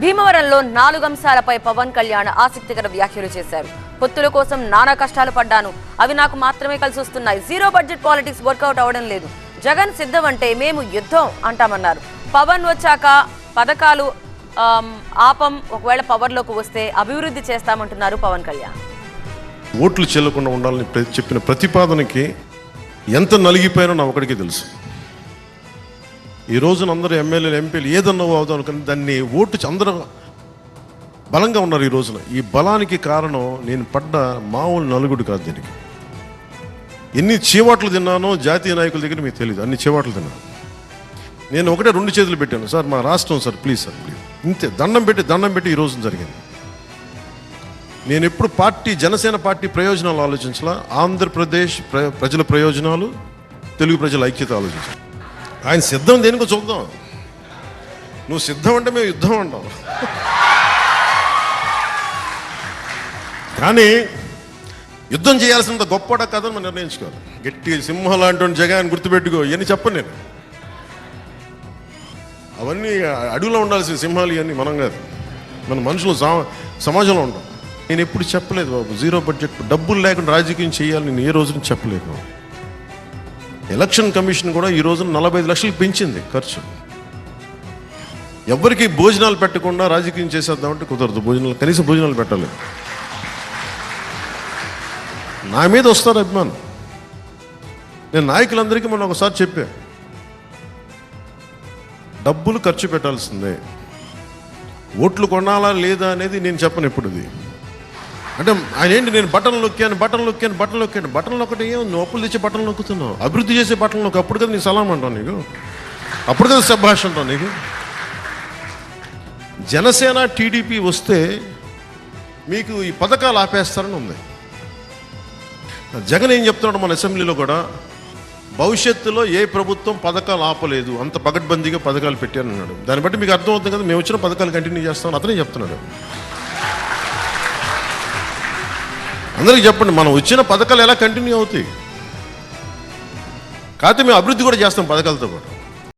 భీమవరంలో నాలుగు అంశాలపై పవన్ కళ్యాణ్ ఆసక్తికర వ్యాఖ్యలు చేశారు. పొత్తుల కోసం నానా కష్టాలు పడ్డాను. అవి నాకు మాత్రమే కలిసి వస్తున్నాయి. జీరో బడ్జెట్ పాలిటిక్స్ వర్కౌట్ అవడం లేదు. జగన్ సిద్ధం అంటే మేము యుద్ధం అంటామన్నారు. పవన్ వచ్చాక పథకాలు ఆపం ఒకవేళ పవర్లోకి వస్తే అభివృద్ధి చేస్తామంటున్నారు పవన్ కళ్యాణ్. ఓట్లు చెల్లకుండా ఉండాలని చెప్పిన ప్రతిపాదనకి ఎంత నలిగిపోయానో నా ఒకడికి తెలుసు. ఈ రోజున అందరూ ఎమ్మెల్యేలు ఎంపీలు ఏదన్నా అవుదాం కానీ దాన్ని ఓటు అందరూ బలంగా ఉన్నారు ఈ రోజున. ఈ బలానికి కారణం నేను పడ్డ మామూలు నలుగుడు కాదు దీనికి. ఎన్ని చీవాట్లు తిన్నానో జాతీయ నాయకుల దగ్గర మీకు తెలియదు అన్ని చీవాట్లు తిన్నాను. నేను ఒకటే రెండు చేతులు పెట్టాను. సార్ మా రాష్ట్రం సార్ ప్లీజ్ సార్ ప్లీజ్ ఇంతే దండం పెట్టి దండం పెట్టి ఈ రోజున జరిగింది. నేను ఎప్పుడు పార్టీ జనసేన పార్టీ ప్రయోజనాలు ఆలోచించాలా. ఆంధ్రప్రదేశ్ ప్ర- ప్రజల ప్రయోజనాలు తెలుగు ప్రజల ఐక్యత ఆలోచించాలి. ఆయన సిద్ధం దేనికో చూద్దాం. నువ్వు సిద్ధం అంటే మేము యుద్ధం అంటాం. కానీ యుద్ధం చేయాల్సినంత గొప్పడ కథను మనం నిర్ణయించుకోవాలి. గట్టి సింహం లాంటి జగన్ గుర్తుపెట్టుకో ఇవన్నీ చెప్పను నేను. అవన్నీ అడవిలో ఉండాల్సిన సింహాలు ఇవన్నీ మనం కాదు. మన మనుషులు సమాజంలో ఉంటాం. నేను ఎప్పుడు చెప్పలేదు బాబు జీరో బడ్జెట్ డబ్బులు లేకుండా రాజకీయం చేయాలి నేను ఏ రోజున చెప్పలేదు ఎలక్షన్ కమిషన్ కూడా ఈ రోజున నలభై ఐదు లక్షలు పెంచింది ఖర్చు. ఎవరికి భోజనాలు పెట్టకుండా రాజకీయం చేసేద్దామంటే కుదరదు. భోజనాలు కనీసం భోజనాలు పెట్టాలి నా మీద వస్తారు అభిమానం నేను నాయకులందరికీ మొన్న ఒకసారి చెప్పా. డబ్బులు ఖర్చు పెట్టాల్సిందే. ఓట్లు కొనాలా లేదా అనేది నేను చెప్పను ఇప్పుడు ఇది అంటే ఆయన ఏంటి నేను బటన్ నొక్కాను బటన్ నొక్కాను బటన్ నొక్కాను. బటన్ నొక్కటి ఏం? నువ్వు అప్పులు తెచ్చే బటన్ నొక్కుతున్నావు. అభివృద్ధి చేసే బటన్ నొక్కు. అప్పుడు కదా నీ సలాం అంటావు నీకు. అప్పుడు కదా సభాష్ అంటావు నీకు. జనసేన టీడీపీ వస్తే మీకు ఈ పథకాలు ఆపేస్తారని ఉంది. జగన్ ఏం చెప్తున్నాడు మన అసెంబ్లీలో కూడా? భవిష్యత్తులో ఏ ప్రభుత్వం పథకాలు ఆపలేదు అంత పగడ్బందీగా పథకాలు పెట్టానన్నాడు. దాన్ని బట్టి మీకు అర్థమవుతుంది కదా మేము వచ్చిన పథకాలు కంటిన్యూ చేస్తామని అతనే చెప్తున్నాడు. అందరికీ చెప్పండి మనం వచ్చిన పథకాలు ఎలా కంటిన్యూ అవుతాయి? కాకపోతే మేము అభివృద్ధి కూడా చేస్తాం పథకాలతో పాటు.